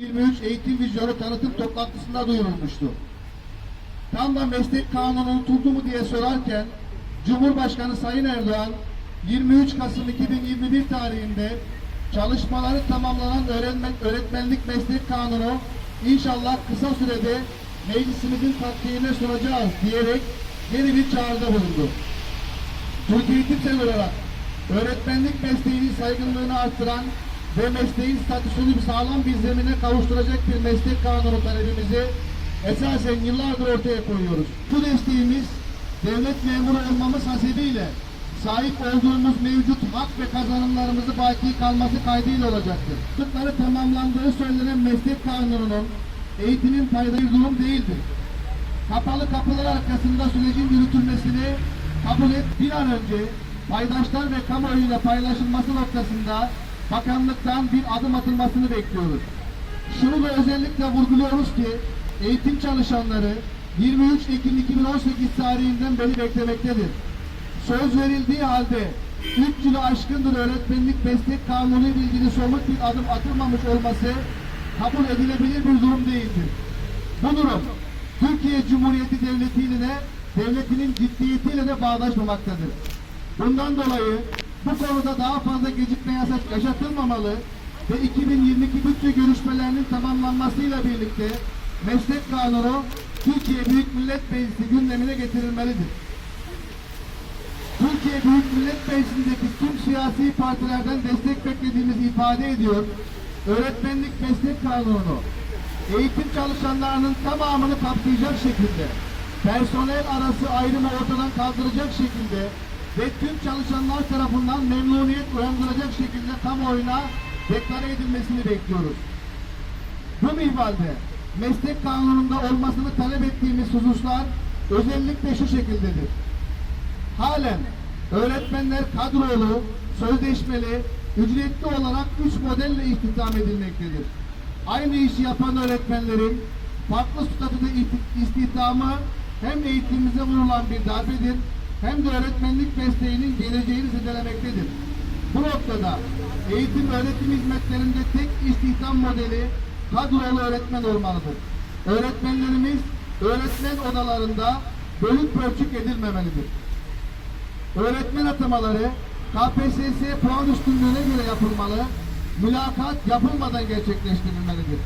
23 eğitim vizyonu tanıtım toplantısında duyurulmuştu. Tam da meslek kanunu unutuldu mu diye sorarken Cumhurbaşkanı Sayın Erdoğan 23 Kasım 2021 tarihinde çalışmaları tamamlanan öğrenmen, öğretmenlik meslek kanunu inşallah kısa sürede meclisimizin takdirine sunacağız diyerek yeni bir çağrıda bulundu. Türk eğitimsel olarak öğretmenlik mesleğinin saygınlığını arttıran ve mesleğin statüsünü sağlam bir zemine kavuşturacak bir meslek kanunu talebimizi esasen yıllardır ortaya koyuyoruz. Bu desteğimiz devlet memuru olmamız hasebiyle sahip olduğumuz mevcut hak ve kazanımlarımızı baki kalması kaydıyla olacaktır. Tıkları tamamlandığı söylenen meslek kanununun eğitimin faydalı durum değildir kapalı kapılar arkasında sürecin yürütülmesini kabul et bir an önce paydaşlar ve kamuoyuyla paylaşılması noktasında bakanlıktan bir adım atılmasını bekliyoruz. Şunu da özellikle vurguluyoruz ki eğitim çalışanları 23 Ekim 2018 tarihinden beri beklemektedir. Söz verildiği halde 3 yılı aşkındır öğretmenlik meslek kanunu ile ilgili somut bir adım atılmamış olması kabul edilebilir bir durum değildir. Bu durum Türkiye Cumhuriyeti Devleti ile devletinin ciddiyetiyle de bağdaşmamaktadır. Bundan dolayı bu konuda daha fazla gecikme yasak yaşatılmamalı ve 2022 bütçe görüşmelerinin tamamlanmasıyla birlikte meslek kanunu Türkiye Büyük Millet Meclisi gündemine getirilmelidir. Türkiye Büyük Millet Meclisi'ndeki tüm siyasi partilerden destek beklediğimizi ifade ediyor. Öğretmenlik meslek kanunu eğitim çalışanlarının tamamını kapsayacak şekilde personel arası ayrımı ortadan kaldıracak şekilde ve tüm çalışanlar tarafından memnuniyet uyandıracak şekilde kamuoyuna deklare edilmesini bekliyoruz. Bu minvalde meslek kanununda olmasını talep ettiğimiz hususlar özellikle şu şekildedir. Halen öğretmenler kadrolu, sözleşmeli, ücretli olarak üç modelle istihdam edilmektedir. Aynı işi yapan öğretmenlerin farklı statüde isti- istihdamı hem eğitimimize vurulan bir darbedir hem de öğretmenlik mesleğinin geleceğini zedelemektedir. Bu noktada eğitim öğretim hizmetlerinde tek istihdam modeli kadrolu öğretmen olmalıdır. Öğretmenlerimiz öğretmen odalarında bölük pörçük edilmemelidir. Öğretmen atamaları KPSS puan üstünlüğüne göre yapılmalı, mülakat yapılmadan gerçekleştirilmelidir.